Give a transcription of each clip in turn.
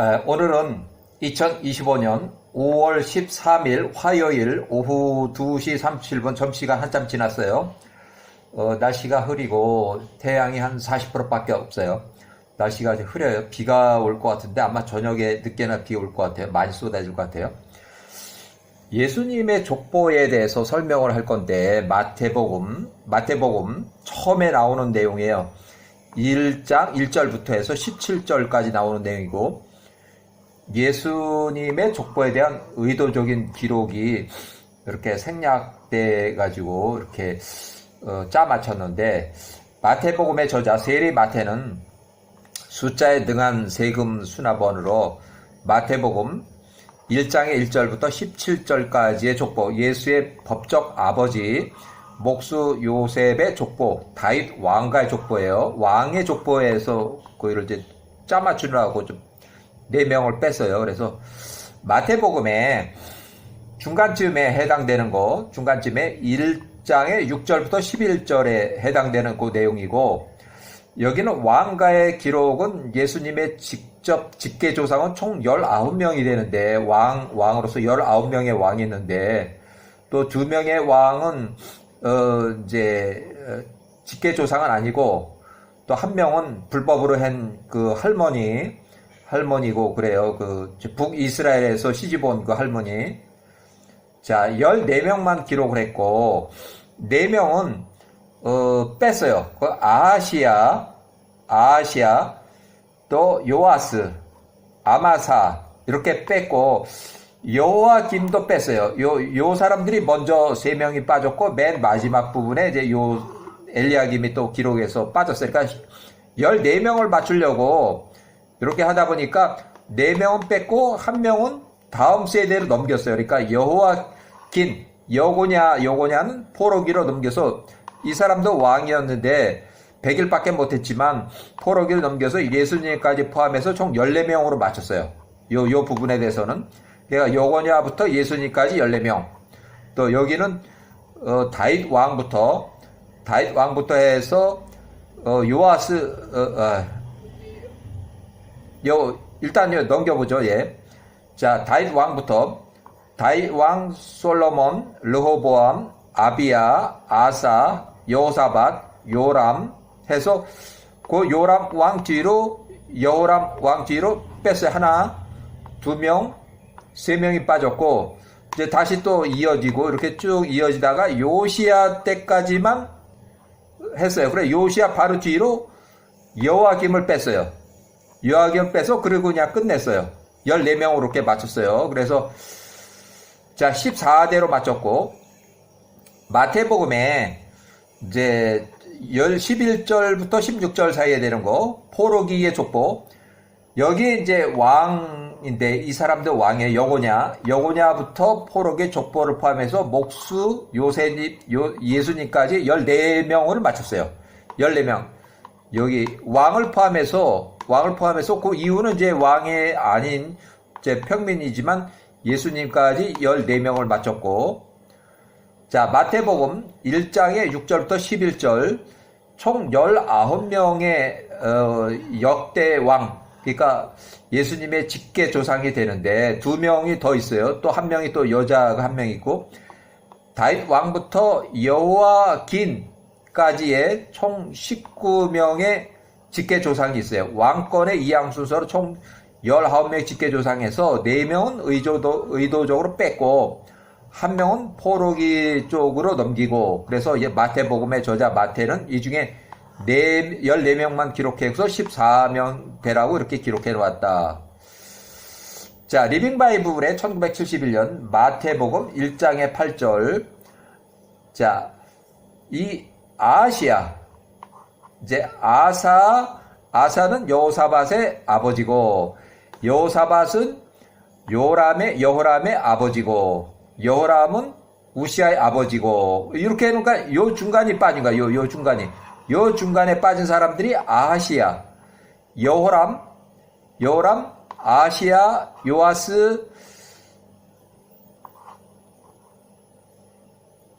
에, 오늘은 2025년 5월 13일 화요일 오후 2시 37분 점시간 한참 지났어요. 어, 날씨가 흐리고 태양이 한 40%밖에 없어요. 날씨가 흐려요. 비가 올 것 같은데 아마 저녁에 늦게나 비 올 것 같아요. 많이 쏟아질 것 같아요. 예수님의 족보에 대해서 설명을 할 건데 마태복음 마태복음 처음에 나오는 내용이에요. 1장 1절부터 해서 17절까지 나오는 내용이고 예수님의 족보에 대한 의도적인 기록이 이렇게 생략돼 가지고 이렇게 어, 짜 맞췄는데 마태복음의 저자 세리 마태는 숫자에 능한 세금 수납원으로 마태복음 1장의 1절부터 17절까지의 족보, 예수의 법적 아버지, 목수 요셉의 족보, 다윗 왕가의 족보예요. 왕의 족보에서 그를 이제 짜맞추느라고 좀 네 명을 뺐어요. 그래서 마태복음에 중간쯤에 해당되는 거, 중간쯤에 1장의 6절부터 11절에 해당되는 그 내용이고, 여기는 왕가의 기록은 예수님의 직접 직계 조상은 총 19명이 되는데 왕 왕으로서 19명의 왕이 있는데 또 두 명의 왕은 어 이제 어, 직계 조상은 아니고 또 한 명은 불법으로 한 그 할머니 할머니고 그래요. 그 북이스라엘에서 시집 온 그 할머니. 자, 14명만 기록을 했고 4명은 어, 뺐어요. 그 아시아, 아시아, 또 요아스, 아마사 이렇게 뺐고 요아김도 뺐어요. 요, 요 사람들이 먼저 세 명이 빠졌고 맨 마지막 부분에 이제 요 엘리야김이 또 기록에서 빠졌어요. 그러니까 14명을 맞추려고 이렇게 하다 보니까 4명은 뺐고 한 명은 다음 세대로 넘겼어요. 그러니까 여호와긴 여고냐 여고냐는 포로기로 넘겨서 이 사람도 왕이었는데 100일밖에 못했지만 포로기를 넘겨서 예수님까지 포함해서 총 14명으로 맞췄어요. 요, 요 부분에 대해서는. 그러니까 요거냐부터 예수님까지 14명. 또 여기는 어, 다윗 왕부터 다윗 왕부터 해서 어, 요아스 어, 어, 요 일단 요 넘겨보죠. 예. 자 다윗 왕부터 다윗 왕 솔로몬 르호보암 아비야, 아사, 요사밭, 요람 해서 그 요람 왕 뒤로 여호람 왕 뒤로 뺐어요. 하나, 두 명, 세 명이 빠졌고 이제 다시 또 이어지고 이렇게 쭉 이어지다가 요시아 때까지만 했어요. 그래 요시아 바로 뒤로 여호와김을 뺐어요. 여호와김을 빼서 그리고 그냥 끝냈어요. 14명으로 이렇게 맞췄어요. 그래서 자 14대로 맞췄고 마태복음에 이제 11절부터 16절 사이에 되는 거 포로기의 족보 여기 이제 왕인데 이 사람들 왕의 여고냐 여고냐부터 포로기 족보를 포함해서 목수 요세님 요, 예수님까지 14명을 맞췄어요 14명 여기 왕을 포함해서 왕을 포함해서 그 이유는 이제 왕이 아닌 이제 평민이지만 예수님까지 14명을 맞췄고 자, 마태복음 1장의 6절부터 11절 총 19명의 어, 역대 왕 그러니까 예수님의 직계 조상이 되는데 두 명이 더 있어요. 또 한 명이 또 여자가 한 명 있고 다윗 왕부터 여호와 긴까지의 총 19명의 직계 조상이 있어요. 왕권의 이양 순서로 총 19명 직계 조상에서 4명은 의도도, 의도적으로 뺐고 한 명은 포로기 쪽으로 넘기고 그래서 마태복음의 저자 마태는 이 중에 4, 14명만 기록해서 14명 되라고 이렇게 기록해 놓았다. 자, 리빙 바이블의 1971년 마태복음 1장의 8절. 자, 이 아시아 이제 아사 아사는 여호사밧의 아버지고 여호사밧은 요람의 여호람의 아버지고 여호람은 우시아의 아버지고 이렇게 해놓으니까 요 중간이 빠진 거야. 요, 요 중간이. 요 중간에 빠진 사람들이 아시아, 여호람, 여호람, 아시아, 요아스,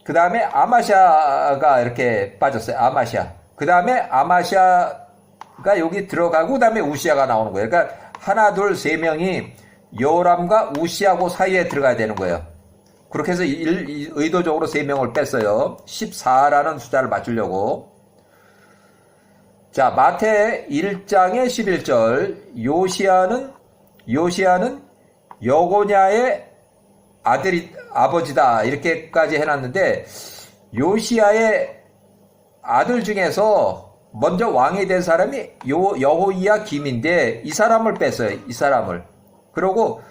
그 다음에 아마샤가 이렇게 빠졌어요. 아마샤. 그 다음에 아마샤가 여기 들어가고 그 다음에 우시아가 나오는 거예요. 그러니까 하나, 둘, 세 명이 요람과 우시하고 사이에 들어가야 되는 거예요. 그렇게 해서 일- 이- 의도적으로 세 명을 뺐어요. 14라는 숫자를 맞추려고. 자, 마태 1장의 11절. 요시아는, 요시아는 여고냐의 아들이, 아버지다. 이렇게까지 해 놨는데, 요시아의 아들 중에서 먼저 왕이 된 사람이 요, 여호이야 김인데, 이 사람을 뺐어요. 이 사람을. 그러고,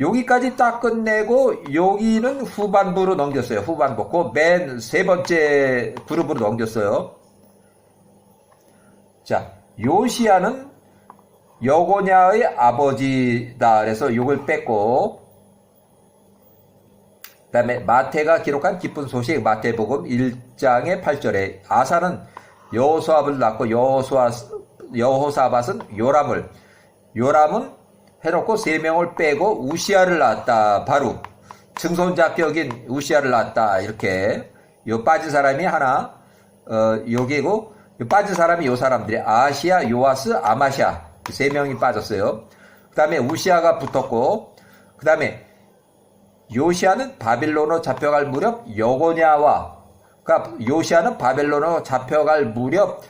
여기까지 딱 끝내고, 여기는 후반부로 넘겼어요. 후반부. 그맨 세 번째 그룹으로 넘겼어요. 자, 요시아는 여고냐의 아버지다. 그래서 요걸 뺐고, 그 다음에 마태가 기록한 기쁜 소식, 마태복음 1장의 8절에 아사는 여호수아를 낳고 여호수아, 여호사밧은 요람을, 요람은 해놓고 세 명을 빼고 우시아를 낳았다. 바로 증손자격인 우시아를 낳았다. 이렇게 요 빠진 사람이 하나, 어, 여기고 요 빠진 사람이 요 사람들이 아시아, 요아스, 아마샤 세 명이 빠졌어요. 그 다음에 우시아가 붙었고, 그 다음에 요시아는 바빌론으로 잡혀갈 무렵 여고냐와 그러니까 요시아는 바벨론으로 잡혀갈 무렵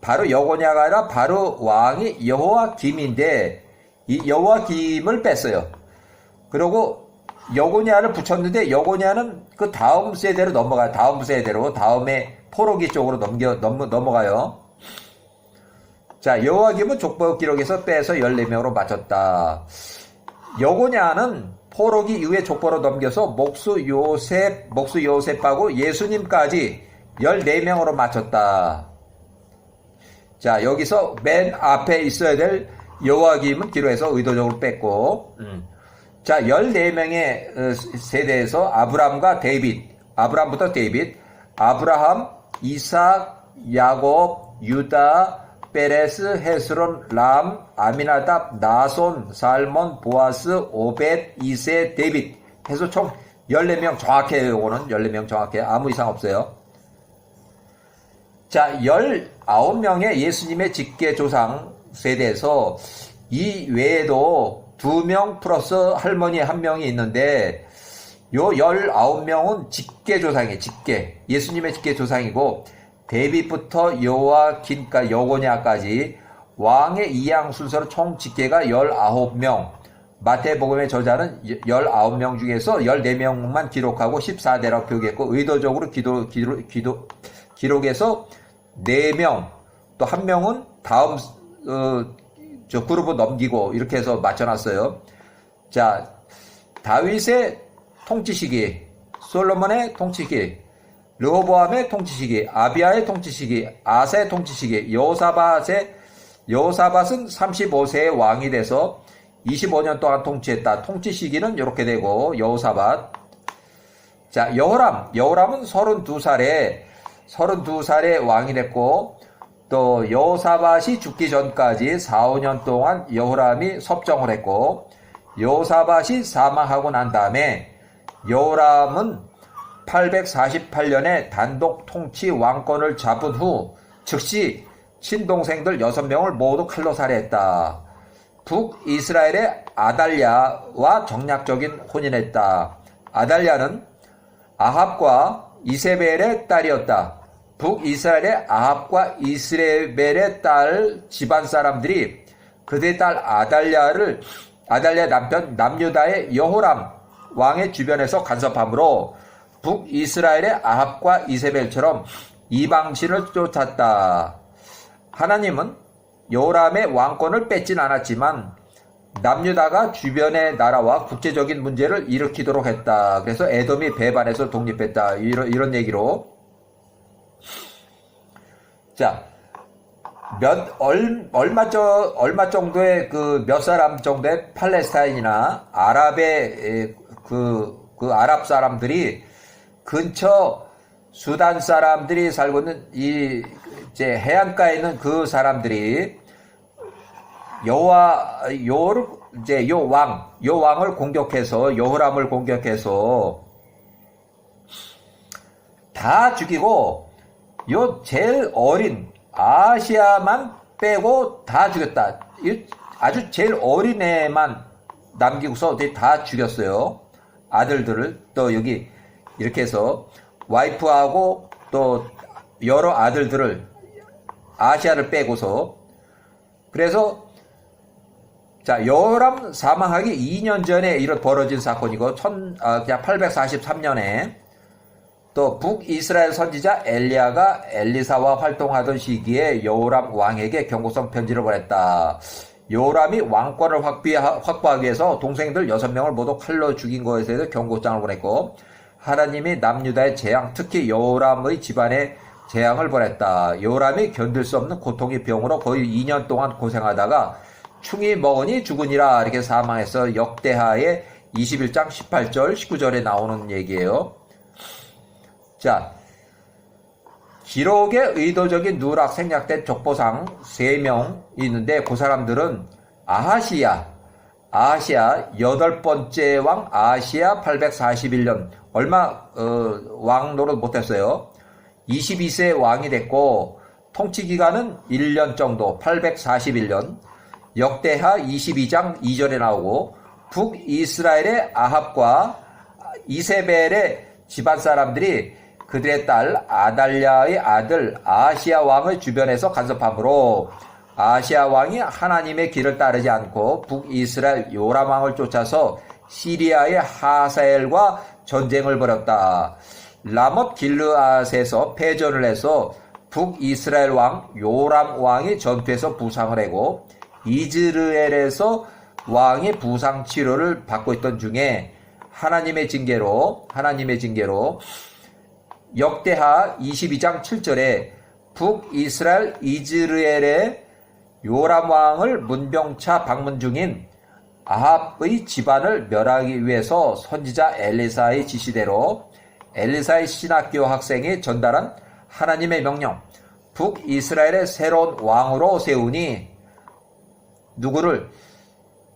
바로 여고냐가 아니라 바로 왕이 여호와 김인데 이 여호와 김을 뺐어요. 그리고 여고냐를 붙였는데 여고냐는 그 다음 세대로 넘어가요. 다음 세대로 다음에 포로기 쪽으로 넘겨 넘, 넘어가요. 자 여호와 김은 족보 기록에서 빼서 14명으로 맞췄다. 여고냐는 포로기 이후에 족보로 넘겨서 목수 요셉, 목수 요셉하고 예수님까지 14명으로 맞췄다. 자, 여기서 맨 앞에 있어야 될 여호와김은 기로에서 의도적으로 뺐고, 음. 자, 14명의 어, 세대에서 아브람과 데이빗, 아브람부터 데이빗, 아브라함, 이삭, 야곱, 유다, 페레스, 헤스론, 람, 아미나답, 나손, 살몬, 보아스, 오벳, 이세, 데빗 해서 총 14명 정확해요. 요거는 14명 정확해요. 아무 이상 없어요. 자, 19명의 예수님의 직계 조상 세대에서 이 외에도 2명 플러스 할머니 한 명이 있는데 요 19명은 직계 조상이에요. 직계. 예수님의 직계 조상이고 데뷔부터 여호와긴까 여고냐까지 왕의 이양 순서로 총 직계가 19명. 마태복음의 저자는 19명 중에서 14명만 기록하고 14대라고 표기했고 의도적으로 기도, 기록, 기도, 기록에서 4명 또 한 명은 다음 어, 저 그룹을 넘기고 이렇게 해서 맞춰놨어요. 자 다윗의 통치 시기, 솔로몬의 통치 시기, 르호보암의 통치 시기, 아비아의 통치 시기, 아세의 통치 시기, 여호사밧의 여호사밧은 35세의 왕이 돼서 25년 동안 통치했다. 통치 시기는 이렇게 되고 여호사밧. 자, 여호람. 여호람은 32살에 32살에 왕이 됐고 또 여호사밧이 죽기 전까지 4, 5년 동안 여호람이 섭정을 했고 여호사밧이 사망하고 난 다음에 여호람은 848년에 단독 통치 왕권을 잡은 후 즉시 친동생들 6명을 모두 칼로 살해했다. 북이스라엘의 아달랴와 정략적인 혼인했다. 아달랴는 아합과 이세벨의 딸이었다. 북이스라엘의 아합과 이스라엘의 딸 집안 사람들이 그들의 딸 아달랴를 아달랴 남편 남유다의 여호람 왕의 주변에서 간섭함으로 북이스라엘의 아합과 이세벨처럼 이방신을 쫓았다. 하나님은 여호람의 왕권을 뺏진 않았지만 남유다가 주변의 나라와 국제적인 문제를 일으키도록 했다. 그래서 에돔이 배반해서 독립했다. 이런, 이런 얘기로. 자, 몇, 얼, 얼마, 저, 얼마 정도의 그 몇 사람 정도의 팔레스타인이나 아랍의 그, 그 아랍 사람들이 근처 수단 사람들이 살고 있는 이 이제 해안가에 있는 그 사람들이 여호와 요를 이제 요 왕, 요 왕을 공격해서 여호람을 공격해서 다 죽이고 요 제일 어린 아시아만 빼고 다 죽였다. 이 아주 제일 어린 애만 남기고서 어디 다 죽였어요. 아들들을 또 여기 이렇게 해서 와이프하고 또 여러 아들들을 아시아를 빼고서 그래서 자 여람 사망하기 2년 전에 이런 벌어진 사건이고 천, 아, 그냥 843년에 또 북이스라엘 선지자 엘리야가 엘리사와 활동하던 시기에 여호람 왕에게 경고성 편지를 보냈다. 여호람이 왕권을 확비, 확보하기 위해서 동생들 6명을 모두 칼로 죽인 것에 대해서 경고장을 보냈고 하나님이 남유다의 재앙 특히 여호람의 집안에 재앙을 보냈다. 여호람이 견딜 수 없는 고통의 병으로 거의 2년 동안 고생하다가 충이 먹으니 죽으니라 이렇게 사망해서 역대하의 21장 18절 19절에 나오는 얘기예요. 자, 기록에 의도적인 누락 생략된 족보상 3명 있는데 그 사람들은 아하시야, 아하시야 여덟 번째 왕 아시아 841년 얼마 어, 왕 노릇 못했어요. 22세 왕이 됐고 통치 기간은 1년 정도 841년 역대하 22장 2절에 나오고 북이스라엘의 아합과 이세벨의 집안 사람들이 그들의 딸 아달랴의 아들 아시아 왕의 주변에서 간섭함으로 아시아 왕이 하나님의 길을 따르지 않고 북이스라엘 요람 왕을 쫓아서 시리아의 하사엘과 전쟁을 벌였다. 라못 길르앗에서 패전을 해서 북이스라엘 왕 요람 왕이 전투에서 부상을 하고 이즈르엘에서 왕이 부상 치료를 받고 있던 중에 하나님의 징계로 하나님의 징계로 역대하 22장 7절에 북이스라엘 이즈르엘의 요람 왕을 문병차 방문 중인 아합의 집안을 멸하기 위해서 선지자 엘리사의 지시대로 엘리사의 신학교 학생이 전달한 하나님의 명령 북이스라엘의 새로운 왕으로 세우니 누구를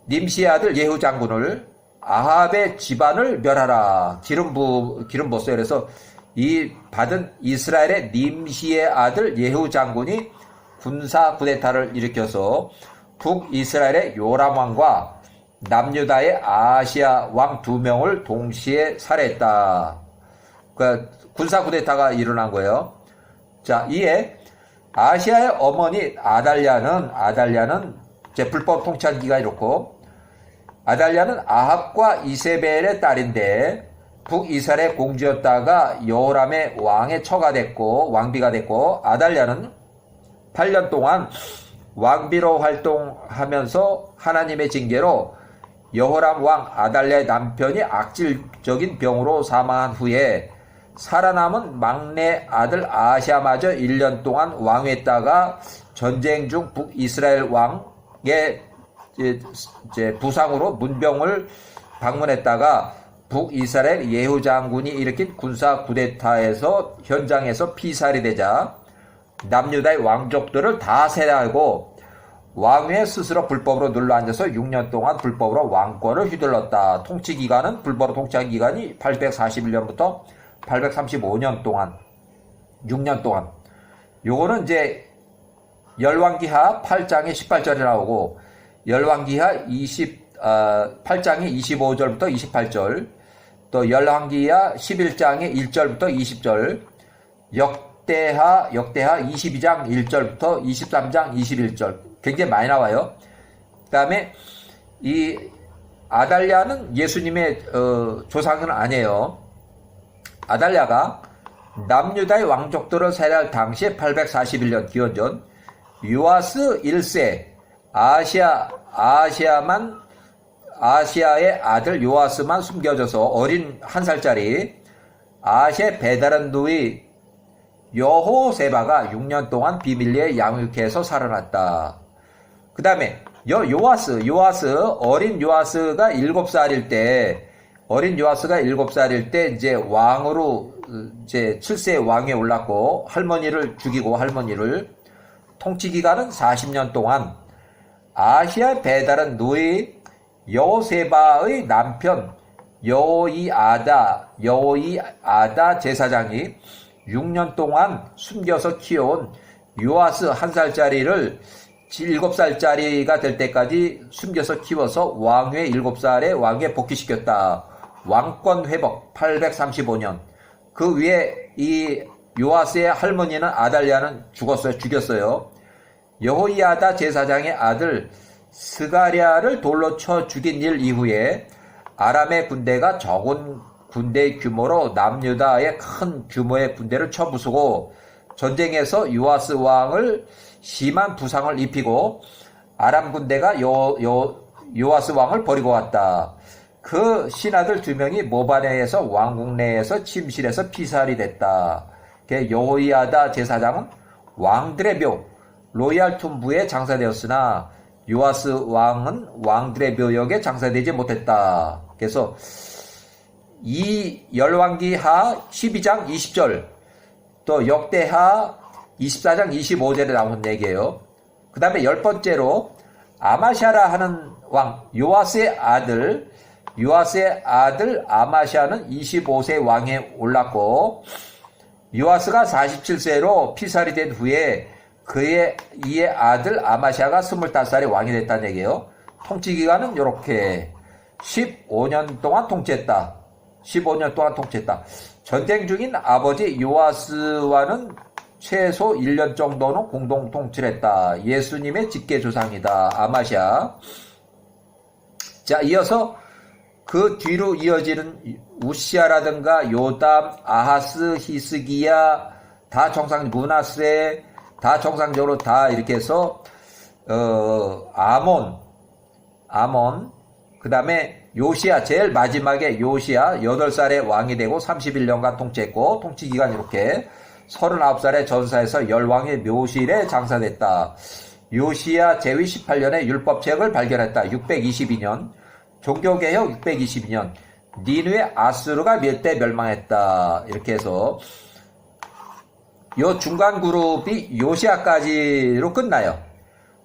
님시의 아들 예후 장군을 아합의 집안을 멸하라 기름 부 기름 부었어요. 그래서 이 받은 이스라엘의 님시의 아들 예후 장군이 군사 쿠데타를 일으켜서 북이스라엘의 요람 왕과 남유다의 아시아 왕 두 명을 동시에 살해했다. 그 군사 쿠데타가 일어난 거예요. 자, 이에 아시아의 어머니 아달랴는 아달랴는 제 불법 통치하기가 이렇고 아달랴는 아합과 이세벨의 딸인데 북이스라엘의 공주였다가 여호람의 왕의 처가 됐고 왕비가 됐고 아달랴는 8년 동안 왕비로 활동하면서 하나님의 징계로 여호람 왕 아달랴의 남편이 악질적인 병으로 사망한 후에 살아남은 막내 아들 아시아마저 1년 동안 왕했다가 전쟁 중 북이스라엘 왕의 부상으로 문병을 방문했다가 북이스라엘 예후 장군이 일으킨 군사 쿠데타에서 현장에서 피살이 되자 남유다의 왕족들을 다 세하고 왕위에 스스로 불법으로 눌러앉아서 6년 동안 불법으로 왕권을 휘둘렀다. 통치 기간은 불법으로 통치한 기간이 841년부터 835년 동안 6년 동안 요거는 이제 열왕기하 8장에 18절에 나오고 열왕기하 20 어, 8장의 25절부터 28절, 또 열왕기하 11장의 1절부터 20절, 역대하 역대하 22장 1절부터 23장 21절 굉장히 많이 나와요. 그 다음에 이 아달랴는 예수님의 어, 조상은 아니에요. 아달랴가 남유다의 왕족들을 세례할 당시에 841년 기원전 유아스 1세 아시아 아시아만 아시아의 아들 요아스만 숨겨져서 어린 한 살짜리 아시아 누이 여호세바가 6년 동안 비밀리에 양육해서 살아났다. 그 다음에 요 요아스 요아스 어린 요아스가 7살일 때 어린 요아스가 7살일 때 이제 왕으로 이제 7세 왕에 올랐고 할머니를 죽이고 할머니를 통치 기간은 40년 동안 아시아 배달은 누이 여세바의 남편 여이아다 여이아다 제사장이 6년 동안 숨겨서 키워온 요아스 한 살짜리를 7살짜리가 될 때까지 숨겨서 키워서 왕위에 7살에 왕위에 복귀시켰다. 왕권 회복 835년. 그 위에 이 요아스의 할머니는 아달리아는 죽었어요. 죽였어요. 여호이아다 제사장의 아들 스가랴를 돌로 쳐 죽인 일 이후에 아람의 군대가 적은 군대 규모로 남유다의 큰 규모의 군대를 쳐 부수고 전쟁에서 요아스 왕을 심한 부상을 입히고 아람 군대가 요, 요, 요아스 왕을 버리고 왔다. 그 신하들 두 명이 모바네에서 왕궁 내에서 침실에서 피살이 됐다. 여호이아다 제사장은 왕들의 묘 로얄 툼부에 장사되었으나 요아스 왕은 왕들의 묘역에 장사되지 못했다. 그래서 이 열왕기 하 12장 20절 또 역대하 24장 25절에 나온 얘기예요. 그 다음에 열 번째로 아마샤라 하는 왕 요아스의 아들 요아스의 아들 아마샤는 25세 왕에 올랐고 요아스가 47세로 피살이 된 후에 그의 이의 아들 아마샤가 25살에 왕이 됐다는 얘기예요. 통치 기간은 이렇게 15년 동안 통치했다. 15년 동안 통치했다. 전쟁 중인 아버지 요아스와는 최소 1년 정도는 공동 통치를 했다. 예수님의 직계 조상이다. 아마샤. 자, 이어서 그 뒤로 이어지는 우시아라든가 요담, 아하스, 히스기야 다 정상 문하세 다 정상적으로 다 이렇게 해서 어, 아몬, 아몬, 그 다음에 요시아, 제일 마지막에 요시아, 8살에 왕이 되고 31년간 통치했고, 통치 기간 이렇게 39살에 전사해서 열왕의 묘실에 장사됐다. 요시아 제위 18년에 율법책을 발견했다. 622년. 종교개혁 622년. 니누의 아수르가 몇대 멸망했다. 이렇게 해서 요 중간 그룹이 요시아까지로 끝나요.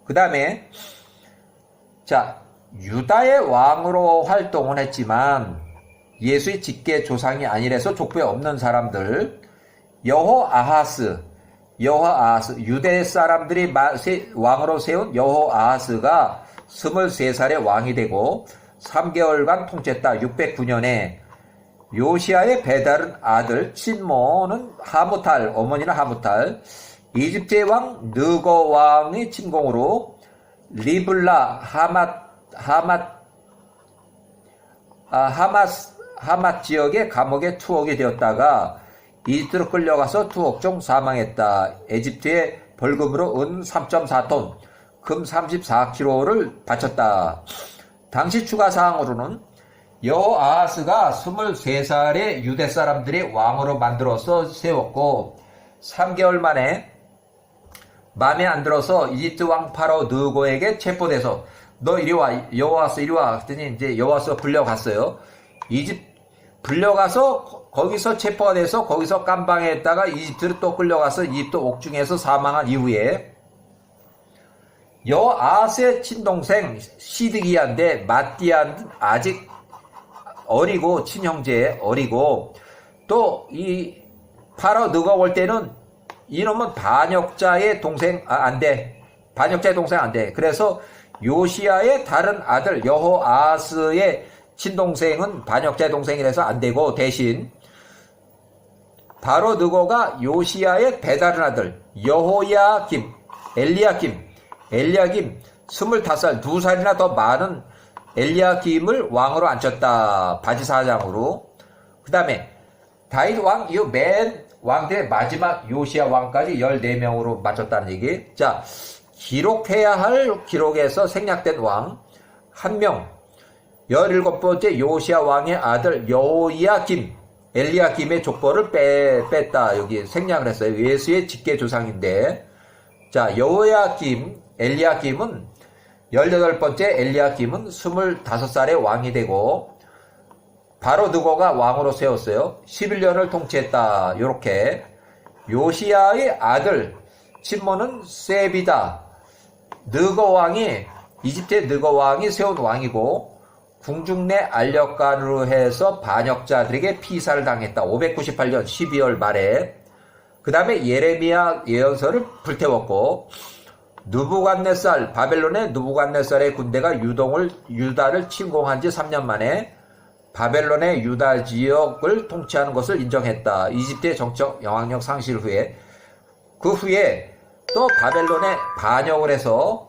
그 다음에 자 유다의 왕으로 활동을 했지만 예수의 직계 조상이 아니라서 족보에 없는 사람들 여호 아하스 여호 아하스 유대 사람들이 왕으로 세운 여호 아하스가 23살에 왕이 되고 3개월간 통치했다. 609년에 요시아의 배다른 아들 친모는 하무탈, 어머니는 하무탈, 이집트의 왕 느거 왕의 침공으로 리블라 하맛 하맛 아, 하마스 하맛 지역의 감옥에 투옥이 되었다가 이집트로 끌려가서 투옥 중 사망했다. 에집트의 벌금으로 은 3.4톤, 금 34kg를 바쳤다. 당시 추가 사항으로는 여아스가 23살에 유대 사람들이 왕으로 만들어서 세웠고 3개월 만에 마음에 안 들어서 이집트 왕 파로 느고에게 체포돼서 너 이리 와 여호와스 이리 와 그랬더니 이제 여호와스 불려갔어요. 이집 불려가서 거기서 체포가 돼서 거기서 깜방했다가 이집트로 또 끌려가서 이집트 옥중에서 사망한 이후에 여아스의 친동생 시드기야인데 마띠안 아직 어리고 친형제 어리고 또 이 파라 너가 올 때는 이놈은 반역자의 동생 아, 안 돼. 반역자의 동생 안 돼. 그래서 요시아의 다른 아들 여호아스의 친동생은 반역자의 동생이라서 안 되고 대신 바로 느고가 요시아의 배다른 아들 여호야김 엘리야김 엘리야김 25살 2살이나 더 많은 엘리야김을 왕으로 앉혔다. 바지사장으로. 그 다음에 다윗 왕, 이맨 왕들의 마지막 요시아 왕까지 14명으로 맞췄다는 얘기. 자, 기록해야 할 기록에서 생략된 왕, 한 명, 17번째 요시아 왕의 아들 여호야김, 엘리야김의 족보를 빼, 뺐다. 여기 생략을 했어요. 예수의 직계 조상인데. 자, 여호야김, 엘리야김은 18번째 엘리야김은 25살에 왕이 되고 바로 느고가 왕으로 세웠어요. 11년을 통치했다. 이렇게 요시아의 아들 친모는 세비다. 느고 왕이 이집트의 느고 왕이 세운 왕이고 궁중 내 알력간으로 해서 반역자들에게 피살을 당했다. 598년 12월 말에 그 다음에 예레미야 예언서를 불태웠고 누부갓네살 바벨론의 누부갓네살의 군대가 유동을 유다를 침공한 지 3년 만에 바벨론의 유다 지역을 통치하는 것을 인정했다. 이집트의 정적 영향력 상실 후에 그 후에 또 바벨론에 반역을 해서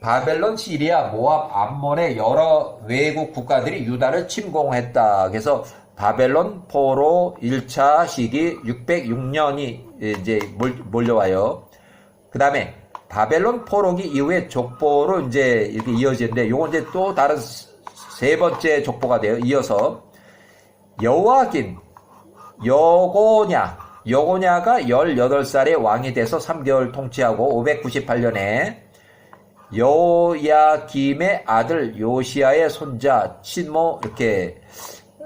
바벨론, 시리아, 모압, 암몬의 여러 외국 국가들이 유다를 침공했다. 그래서 바벨론 포로 1차 시기 606년이 이제 몰- 몰려와요. 그 다음에 바벨론 포로기 이후에 족보로 이제 이렇게 이어지는데 요건 이제 또 다른 세 번째 족보가 돼요. 이어서 여호와긴 여고냐 여고냐가 18살에 왕이 돼서 3개월 통치하고 598년에 여호야김의 아들 요시아의 손자 친모 이렇게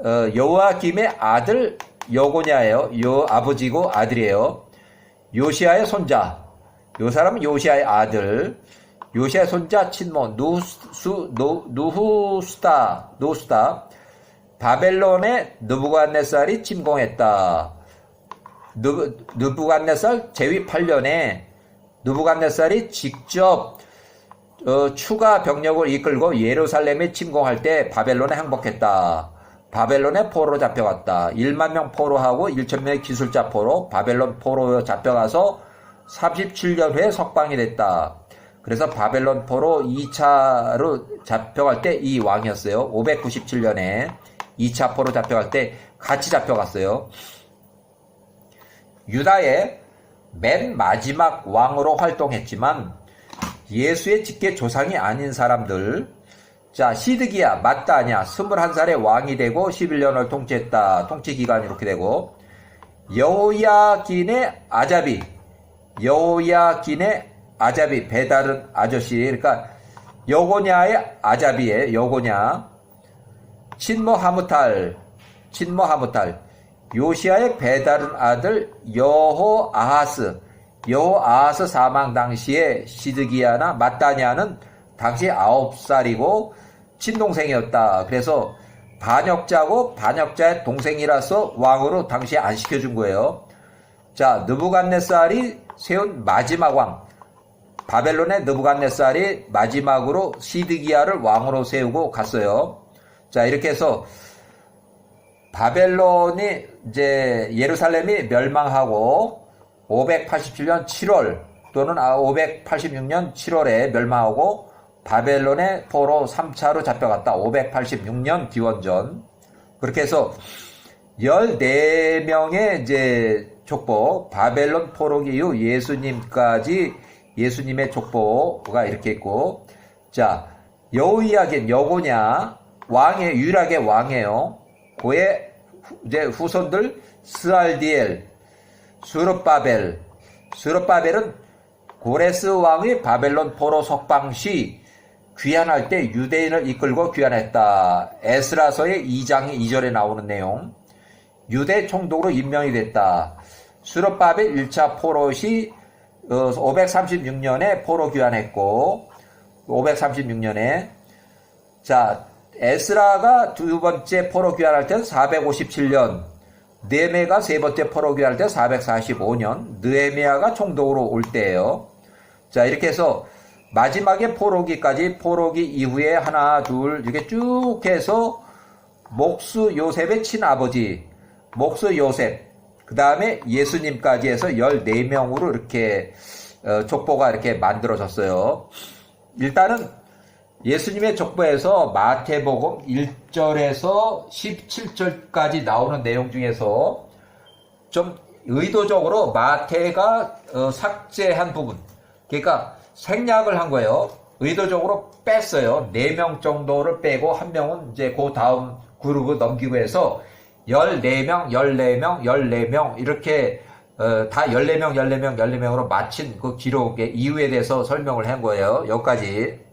어, 여호야김의 아들 여고냐예요. 요 아버지고 아들이에요. 요시아의 손자. 요 사람은 요시아의 아들. 요시아의 손자 친모 누수 누, 누후스타 누스타 바벨론의 느부갓네살이 침공했다. 느부, 느부갓네살 제위 8년에 느부갓네살이 직접 어, 추가 병력을 이끌고 예루살렘에 침공할 때 바벨론에 항복했다. 바벨론에 포로로 잡혀갔다. 1만 명 포로하고 1천 명의 기술자 포로, 바벨론 포로 잡혀가서 37년 후에 석방이 됐다. 그래서 바벨론 포로 2차로 잡혀갈 때 이 왕이었어요. 597년에 2차 포로 잡혀갈 때 같이 잡혀갔어요. 유다의 맨 마지막 왕으로 활동했지만 예수의 직계 조상이 아닌 사람들 자 시드기야 맞다냐 21살에 왕이 되고 11년을 통치했다 통치 기간이 이렇게 되고 여호야긴의 아자비 여호야긴의 아자비 배다른 아저씨 그러니까 여고냐의 아자비의 여고냐 친모 하무탈 친모 하무탈 요시아의 배다른 아들 여호 아하스 여호 아하스 사망 당시에 시드기야나 마따냐는 당시 아홉 살이고 친동생이었다. 그래서 반역자고 반역자의 동생이라서 왕으로 당시에 안 시켜준 거예요. 자, 느부갓네살이 세운 마지막 왕. 바벨론의 느부갓네살이 마지막으로 시드기야를 왕으로 세우고 갔어요. 자, 이렇게 해서 바벨론이 이제 예루살렘이 멸망하고 587년 7월 또는 586년 7월에 멸망하고 바벨론의 포로 3차로 잡혀갔다. 586년 기원전. 그렇게 해서 14명의 이제 족보, 바벨론 포로기 이후 예수님까지 예수님의 족보가 이렇게 있고, 자, 여우이야긴 여고냐, 왕의, 유일하게 왕이에요. 그의 후- 이제 후손들, 스알디엘, 수르바벨, 수르바벨은 고레스 왕의 바벨론 포로 석방 시 귀환할 때 유대인을 이끌고 귀환했다. 에스라서의 2장의 2절에 나오는 내용. 유대 총독으로 임명이 됐다. 수르바벨 1차 포로 시 536년에 포로 귀환했고 536년에 자 에스라가 두 번째 포로 귀환할 때는 457년 느헤미야가 세 번째 포로 귀환할 때 445년 느헤미야가 총독으로 올 때예요. 자 이렇게 해서 마지막에 포로기까지 포로기 이후에 하나 둘 이렇게 쭉 해서 목수 요셉의 친아버지 목수 요셉 그 다음에 예수님까지 해서 14명으로 이렇게 어, 족보가 이렇게 만들어졌어요. 일단은 예수님의 족보에서 마태복음 1절에서 17절까지 나오는 내용 중에서 좀 의도적으로 마태가 어, 삭제한 부분 그러니까 생략을 한 거예요. 의도적으로 뺐어요. 4명 정도를 빼고 한 명은 이제 그 다음 그룹을 넘기고 해서 14명, 14명, 14명 이렇게 어, 다 14명, 14명, 14명으로 마친 그 기록의 이유에 대해서 설명을 한 거예요. 여기까지.